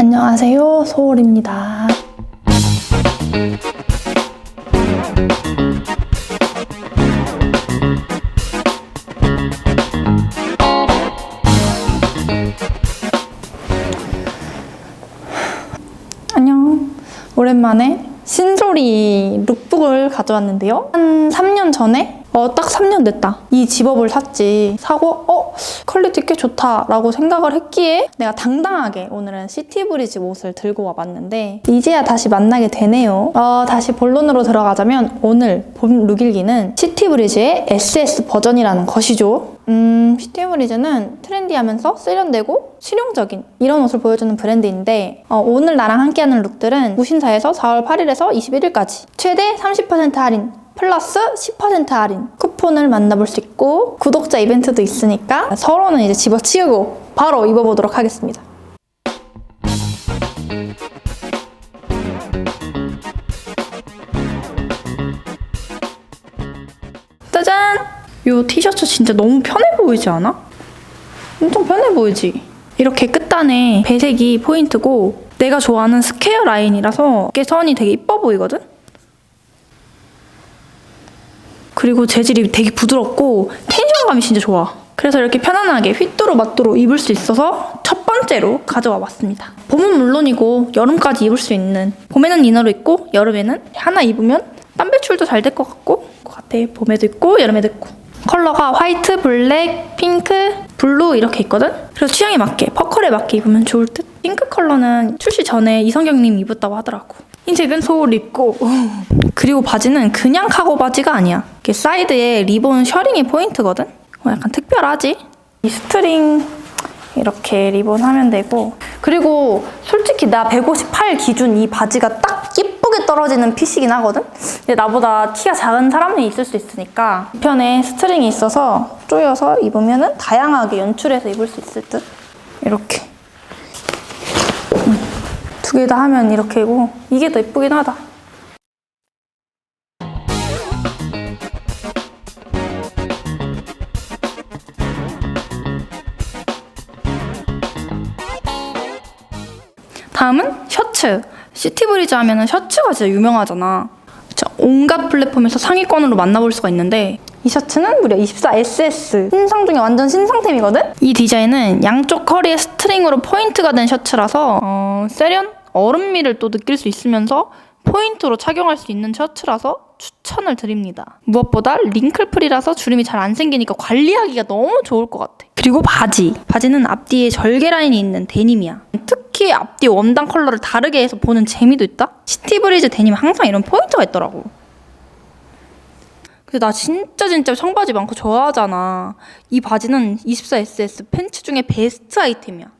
안녕하세요. 소울입니다. 안녕. 오랜만에 신소리 룩북을 가져왔는데요. 한 3년 전에 어, 딱 3년 됐다. 이 집업을 샀지. 사고, 어, 퀄리티 꽤 좋다라고 생각을 했기에 내가 당당하게 오늘은 시티브리지 옷을 들고 와봤는데 이제야 다시 만나게 되네요. 어, 다시 본론으로 들어가자면 오늘 본 룩일기는 시티브리지의 SS 버전이라는 것이죠. 음, 시티브리즈는 트렌디하면서 세련되고 실용적인 이런 옷을 보여주는 브랜드인데 어, 오늘 나랑 함께하는 룩들은 무신사에서 4월 8일에서 21일까지 최대 30% 할인 플러스 10% 할인 쿠폰을 만나볼 수 있고 구독자 이벤트도 있으니까 서로는 이제 집어치우고 바로 입어보도록 하겠습니다. 짜잔! 이 티셔츠 진짜 너무 편해 보이지 않아? 엄청 편해 보이지? 이렇게 끝단에 배색이 포인트고 내가 좋아하는 스퀘어 라인이라서 어깨 선이 되게 이뻐 보이거든? 그리고 재질이 되게 부드럽고 텐션감이 진짜 좋아. 그래서 이렇게 편안하게 휘뚜루 마뚜루 입을 수 있어서 첫 번째로 가져와 봤습니다. 봄은 물론이고 여름까지 입을 수 있는 봄에는 이너로 입고 여름에는 하나 입으면 땀 배출도 잘 될 것 같고 것 같아. 봄에도 입고 여름에도 입고 컬러가 화이트, 블랙, 핑크, 블루 이렇게 있거든? 그래서 취향에 맞게 퍼컬에 맞게 입으면 좋을 듯? 핑크 컬러는 출시 전에 이성경님 입었다고 하더라고. 흰색은 소울 입고 그리고 바지는 그냥 카고 바지가 아니야. 이렇게 사이드에 리본 셔링이 포인트거든? 어, 약간 특별하지? 이 스트링 이렇게 리본 하면 되고 그리고 솔직히 나 158 기준 이 바지가 딱 예쁘게 떨어지는 핏이긴 하거든? 근데 나보다 키가 작은 사람이 있을 수 있으니까 편에 스트링이 있어서 조여서 입으면 다양하게 연출해서 입을 수 있을 듯? 이렇게 두개다 하면 이렇게고 이게 더 예쁘긴 하다. 다음은 셔츠. 시티브리즈 하면 셔츠가 진짜 유명하잖아. 온갖 플랫폼에서 상위권으로 만나볼 수가 있는데 이 셔츠는 무려 24SS 신상 중에 완전 신상템이거든? 이 디자인은 양쪽 허리에 스트링으로 포인트가 된 셔츠라서 어, 세련? 얼음미를 또 느낄 수 있으면서 포인트로 착용할 수 있는 셔츠라서 추천을 드립니다. 무엇보다 링클프리라서 주름이 잘 안 생기니까 관리하기가 너무 좋을 것 같아. 그리고 바지. 바지는 앞뒤에 절개 라인이 있는 데님이야. 특히 앞뒤 원단 컬러를 다르게 해서 보는 재미도 있다? 시티브리즈 데님 항상 이런 포인트가 있더라고. 근데 나 진짜 진짜 청바지 많고 좋아하잖아. 이 바지는 24SS 팬츠 중에 베스트 아이템이야.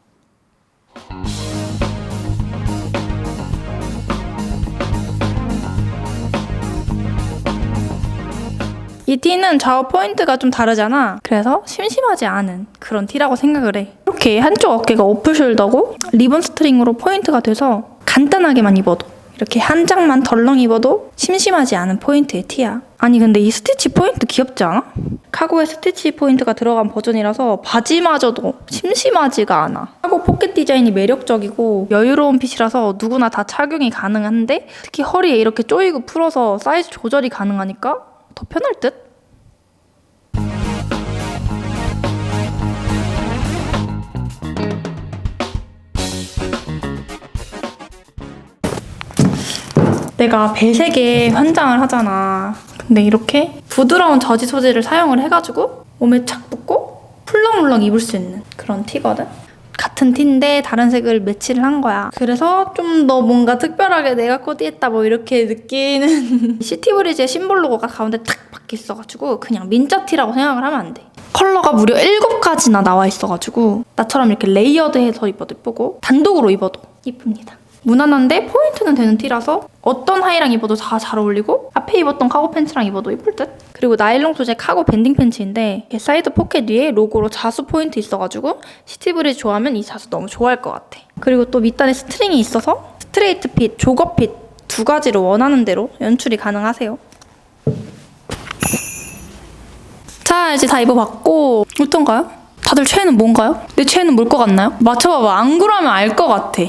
이 티는 좌우 포인트가 좀 다르잖아. 그래서 심심하지 않은 그런 티라고 생각을 해. 이렇게 한쪽 어깨가 오프숄더고 리본 스트링으로 포인트가 돼서 간단하게만 입어도 이렇게 한 장만 덜렁 입어도 심심하지 않은 포인트의 티야. 아니 근데 이 스티치 포인트 귀엽지 않아? 카고에 스티치 포인트가 들어간 버전이라서 바지마저도 심심하지가 않아. 카고 포켓 디자인이 매력적이고 여유로운 핏이라서 누구나 다 착용이 가능한데 특히 허리에 이렇게 조이고 풀어서 사이즈 조절이 가능하니까 더 편할 듯? 내가 배색에 환장을 하잖아. 근데 이렇게 부드러운 저지 소재를 사용을 해가지고 몸에 착 붙고 풀렁물렁 입을 수 있는 그런 티거든. 같은 티인데 다른 색을 매치를 한 거야. 그래서 좀 더 뭔가 특별하게 내가 코디했다 뭐 이렇게 느끼는 시티브리즈의 심볼 로고가 가운데 탁 박혀 있어가지고 그냥 민자 티라고 생각을 하면 안 돼. 컬러가 무려 7가지나 나와 있어가지고 나처럼 이렇게 레이어드해서 입어도 예쁘고 단독으로 입어도 이쁩니다. 무난한데 포인트는 되는 티라서 어떤 하의랑 입어도 다 잘 어울리고 앞에 입었던 카고 팬츠랑 입어도 예쁠 듯? 그리고 나일론 소재 카고 밴딩 팬츠인데 사이드 포켓 위에 로고로 자수 포인트 있어가지고 시티브리즈 좋아하면 이 자수 너무 좋아할 것 같아. 그리고 또 밑단에 스트링이 있어서 스트레이트 핏, 조거 핏두 가지로 원하는 대로 연출이 가능하세요. 자 이제 다 입어봤고 어떤가요? 다들 최애는 뭔가요? 내 최애는 뭘 것 같나요? 맞춰봐봐 안 그러면 알 것 같아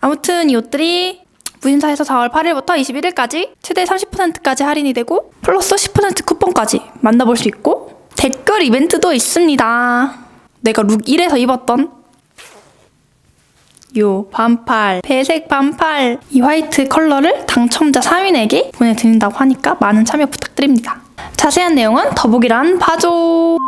아무튼 이 옷들이 무신사에서 4월 8일부터 21일까지 최대 30%까지 할인이 되고 플러스 10% 쿠폰까지 만나볼 수 있고 댓글 이벤트도 있습니다. 내가 룩 1에서 입었던 요 반팔, 배색 반팔 이 화이트 컬러를 당첨자 3인에게 보내드린다고 하니까 많은 참여 부탁드립니다. 자세한 내용은 더보기란 봐줘.